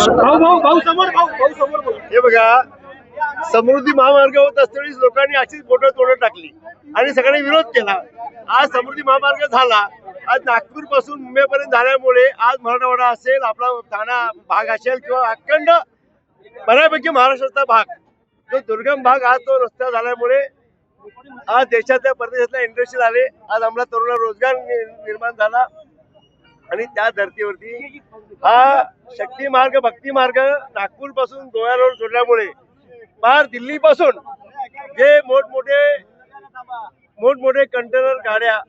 भाऊ भाऊ भाऊ समोर भाऊ. भाऊ समोर बोला. हे बघा समृद्धी महामार्ग होत असताना लोकांनी अशीच बोटं तोडत टाकली. आणि सगळ्यांनी विरोध केला. आज समृद्धी महामार्ग झाला. आज नागपूरपासून मुंबईपर्यंत झाल्यामुळे आज मराठवाडा असेल आपला ठाणा भाग असेल किंवा अखंड बऱ्यापैकी महाराष्ट्राचा भाग. तो दुर्गम भाग आज तो रस्ता झाल्यामुळे आज देशातल्या परदेशातल्या इंडस्ट्री आले. आज आम्हाला तरुणांना रोजगार निर्माण झाला. आणि त्या धर्तीवरती हा शक्ती मार्ग भक्ती मार्ग नागपूरपासून गोवा रोड सोडल्यामुळे पार दिल्ली पासून जे मोठमोठे मोठमोठे कंटेनर गाड्या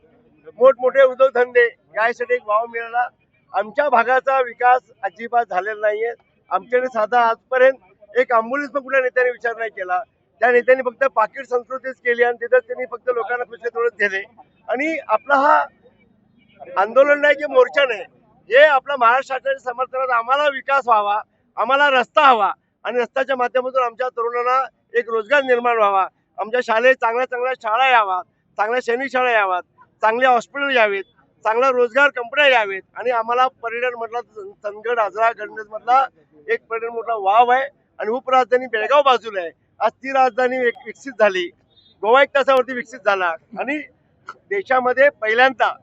मोठमोठे उद्योगधंदे यासाठी एक वाव मिळाला. आमच्या भागाचा विकास अजिबात झालेला नाहीये. आमच्याकडे साधा आजपर्यंत एक अँब्युलन्स पण कुठल्या नेत्याने विचार नाही केला. त्या नेत्यांनी फक्त पाकिट संस्कृतीच केली आणि तिथं त्यांनी फक्त लोकांना पैसे तोडत दिले आणि आपला हा आंदोलन नाही की मोर्चा नाही. हे आपल्या महाराष्ट्राच्या समर्थनात आम्हाला विकास व्हावा आम्हाला रस्ता हवा आणि रस्त्याच्या माध्यमातून आमच्या तरुणांना एक रोजगार निर्माण व्हावा. आमच्या शाळेत चांगल्या चांगल्या शाळा याव्यात चांगल्या सैनिक शाळा याव्यात चांगले हॉस्पिटल यावेत चांगला रोजगार कंपन्या यावेत आणि आम्हाला पर्यटन मधला चंदगड आजरा गणेश मधला एक पर्यटन मोठा वाव आहे आणि उपराजधानी बेळगाव बाजूला आहे. आज ती राजधानी एक विकसित झाली. गोवा एक तासावरती विकसित झाला आणि देशामध्ये पहिल्यांदा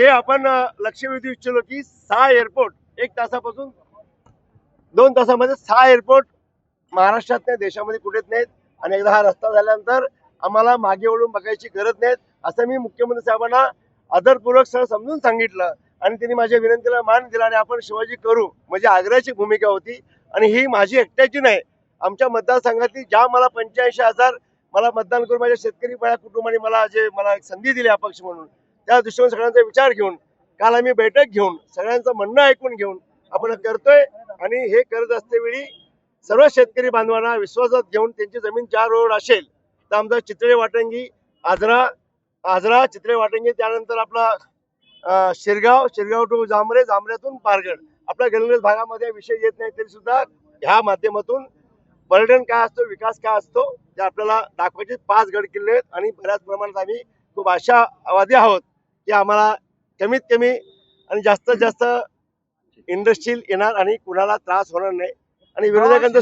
हे आपण अ, लक्ष वेधू इच्छिलो की सहा एअरपोर्ट एक तासापासून दोन तासामध्ये सहा एअरपोर्ट महाराष्ट्रात नाही देशामध्ये कुठेच नाहीत. आणि एकदा हा रस्ता झाल्यानंतर आम्हाला मागे वळून बघायची गरज नाहीत. असं मी मुख्यमंत्री साहेबांना आदरपूर्वक सह समजून सांगितलं. आणि त्यांनी माझ्या विनंतीला मान दिला आणि आपण शिवाजी करू म्हणजे आग्र्याची भूमिका होती. आणि ही माझी एकट्याची नाही. आमच्या मतदारसंघातली ज्या मला पंच्याऐंशी हजार मला मतदान करून माझ्या शेतकरी माझ्या कुटुंबाने मला जे मला एक संधी दिली अपक्ष म्हणून त्या दृष्टीने सगळ्यांचा विचार घेऊन काल आम्ही बैठक घेऊन सगळ्यांचं म्हणणं ऐकून घेऊन आपण करतोय. आणि हे करत असतेवेळी सर्व शेतकरी बांधवांना विश्वासात घेऊन त्यांची जमीन चार रोड असेल तर आमचा चितळे वाटंगी आजरा आजरा चितळे वाटंगी त्यानंतर आपला शिरगाव शिरगाव टू जांभरे जांभऱ्यातून पारगड. आपल्या गणवेश भागामध्ये विषय येत नाही तरी सुद्धा ह्या माध्यमातून पर्यटन काय असतो विकास काय असतो ते आपल्याला दाखवायचे पाच गड किल्ले आहेत. आणि बऱ्याच प्रमाणात आम्ही खूप आशावादी आहोत. की आम्हाला कमीत कमी आणि जास्तीत जास्त इंडस्ट्रील येणार आणि कुणाला त्रास होणार नाही. आणि विरोधकांचं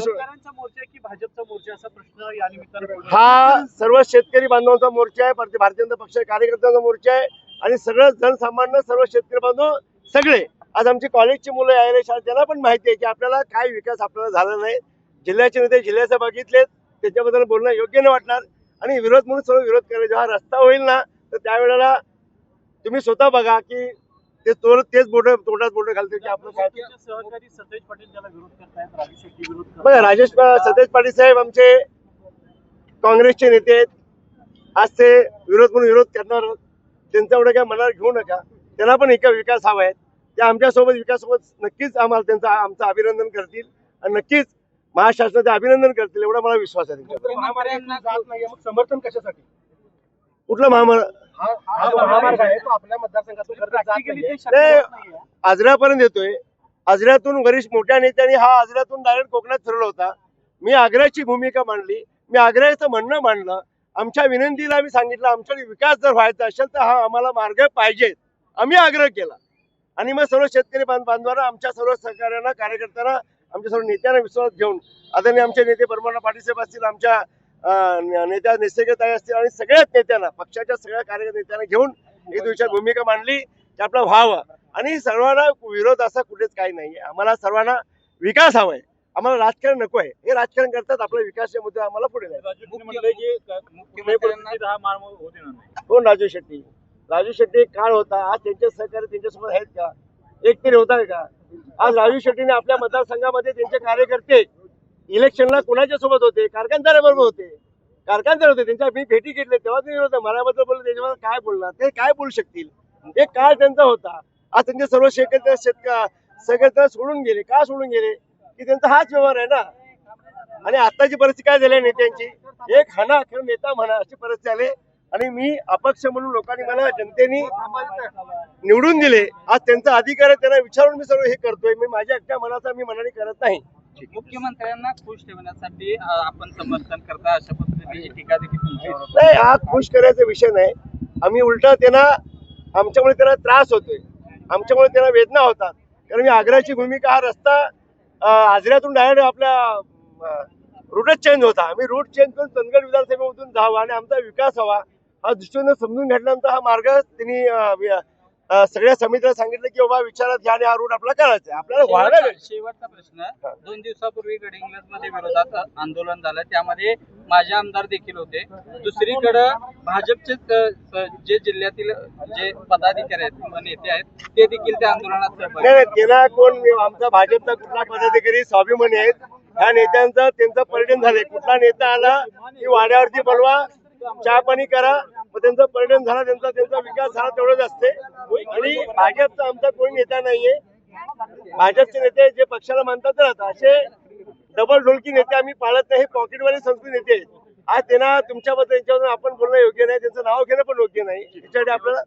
मोर्चा की भाजपचा मोर्चा असा प्रश्न या निमित्तानं पडला. हा सर्व शेतकरी बांधवांचा मोर्चा आहे भारतीय भारतीय जनता पक्ष कार्यकर्त्यांचा मोर्चा आहे आणि सगळं जनसामान्य सर्व शेतकरी बांधव सगळे. आज आमची कॉलेजची मुलं यायला शाळेत त्यांना पण माहिती आहे की आपल्याला काय विकास आपल्याला झाला नाही. जिल्ह्याचे नेते जिल्ह्याचं बघितलेत त्याच्याबद्दल बोलणं योग्य नाही वाटणार. आणि विरोध म्हणून सर्व विरोध करायला जेव्हा रस्ता होईल ना तर त्यावेळेला तुम्ही स्वतः बघा की ते तोड तेच बोट तोंडात बोट घालते की आपलं काय? सहकारी सतेज पाटील त्याला विरोध करतायत राजू शेट्टी विरोध करतायत. बघा राजेश सतेज पाटील साहेब आमचे काँग्रेसचे नेते आहेत. आज ते विरोध म्हणून विरोध करणार त्यांचा एवढं काय मनावर घेऊ नका. त्यांना पण एक विकास हवा आहे. ते आमच्यासोबत विकासासोबत नक्कीच आम्हाला त्यांचं आमचं अभिनंदन करतील आणि नक्कीच महाराष्ट्राचं अभिनंदन करतील एवढा मला विश्वास आहे समर्थन कशासाठी? कुठला महामार्ग? हा हा जो महामार्ग आहे तो आपल्या मतदारसंघातून खरं तर जात नाही. नाहीये. आजऱ्यापर्यंत येतोय. आजऱ्यातून वरिष्ठ मोठ्या नेत्यांनी हा आजऱ्यातून डायरेक्ट कोकणात फिरवला होता. मी आग्र्याची भूमिका मांडली. मी आग्र्याचं म्हणणं मांडलं. आमच्या विनंतीला आम्ही सांगितलं आमच्याकडे विकास जर व्हायचा असेल तर हा आम्हाला मार्ग पाहिजे आम्ही आग्रह केला. आणि मग सर्व शेतकरी बांध बांधवांना आमच्या सर्व सहकार्यांना कार्यकर्त्यांना आमच्या सर्व नेत्यांना विश्वास घेऊन आदरणीय आमचे नेते परमाना पाटील साहेब असतील आमच्या नेत्या निसर्गताई असतील आणि सगळ्याच नेत्यांना पक्षाच्या सगळ्या कार्यकर्त्यांना घेऊन एक दिवशी भूमिका मांडली की आपलं व्हावं. आणि सर्वांना विरोध असा कुठेच काही नाहीये. आम्हाला सर्वांना विकास हवाय. आम्हाला राजकारण नको आहे. हे राजकारण करतात आपल्या विकासाच्या मुद्दे आम्हाला पुढे हा नाही. कोण राजू शेट्टी? राजू शेट्टी एक काळ होता. आज त्यांचे सहकारी त्यांच्यासोबत आहेत का? एक तरी होता का? आज राजू शेट्टीने आपल्या मतदारसंघामध्ये त्यांचे कार्यकर्ते इलेक्शनला कुणाच्या सोबत होते? कारखानदाराबरोबर होते. कारखानदार होते. त्यांच्या मी भेटी घेतले. तेव्हा ते होतं मनाबद्दल बोलले त्याच्याबद्दल काय बोलणार? ते काय बोलू शकतील? एक काळ त्यांचा होता. आज त्यांचे सर्व शेतकरी शेतक सगळे सोडून गेले. का सोडून गेले? की त्यांचा हाच व्यवहार आहे ना? आणि आताची परिस्थिती काय झाली नेत्यांची? एक हना खरं नेता म्हणा अशी परिस्थिती आली आणि मी अपक्ष म्हणून लोकांनी मला जनतेने निवडून दिले. आज त्यांचा अधिकार आहे त्यांना विचारून मी सर्व हे करतोय. मी माझ्या एकट्या मनाचा मी मनाने करत नाही. मुख्यमंत्र्यांना खुश ठेवण्यासाठी आपण समर्थन करता अशा पद्धतीची टीका देखील. नाही हा खुश करायचा विषय नाही. आम्ही उलटा त्यांना आमच्यामुळे त्यांना त्रास होतोय. आमच्यामुळे त्यांना वेदना होतात. कारण मी आग्र्याची भूमिका हा रस्ता आजऱ्यातून डायरेक्ट आपल्या रूटच चेंज होता. आम्ही रूट चेंज करून चंदगड विधानसभेमधून जावं आणि आमचा विकास व्हावा हा दृष्टीने समजून घेतल्यानंतर हा मार्ग त्यांनी सगळ्या समितीला सांगितलं की बाबा विचारात घ्या आणि रूट आपला करायचा आपल्याला व्हायला शेवटचा प्रश्न. दोन दिवसापूर्वी मध्ये विरोधात आंदोलन झालं. त्यामध्ये माझे आमदार देखील होते. दुसरीकडं भाजपचे जे जिल्ह्यातील जे पदाधिकारी आहेत नेते आहेत ते देखील त्या आंदोलनात त्याला कोण आमचा भाजपचा कुठला पदाधिकारी स्वाभिमानी आहेत ह्या नेत्यांचं त्यांचं पर्यटन झालंय कुठला नेता आला की वाड्यावरती बोलवा? चहा पाणी करा मग त्यांचा पर्यटन झाला त्यांचा त्यांचा विकास झाला तेवढंच असते. आणि भाजपचा आमचा कोणी नेता नाहीये. भाजपचे नेते जे पक्षाला मानतात राहतात असे डबल ढोलकी नेते आम्ही पाळत नाही हे पॉकेटवाले संस्कृती नेते आहेत. आज त्यांना तुमच्याबद्दल त्यांच्याबद्दल आपण बोलणं योग्य नाही त्यांचं नाव घेणं पण योग्य नाही. त्याच्यासाठी आपल्याला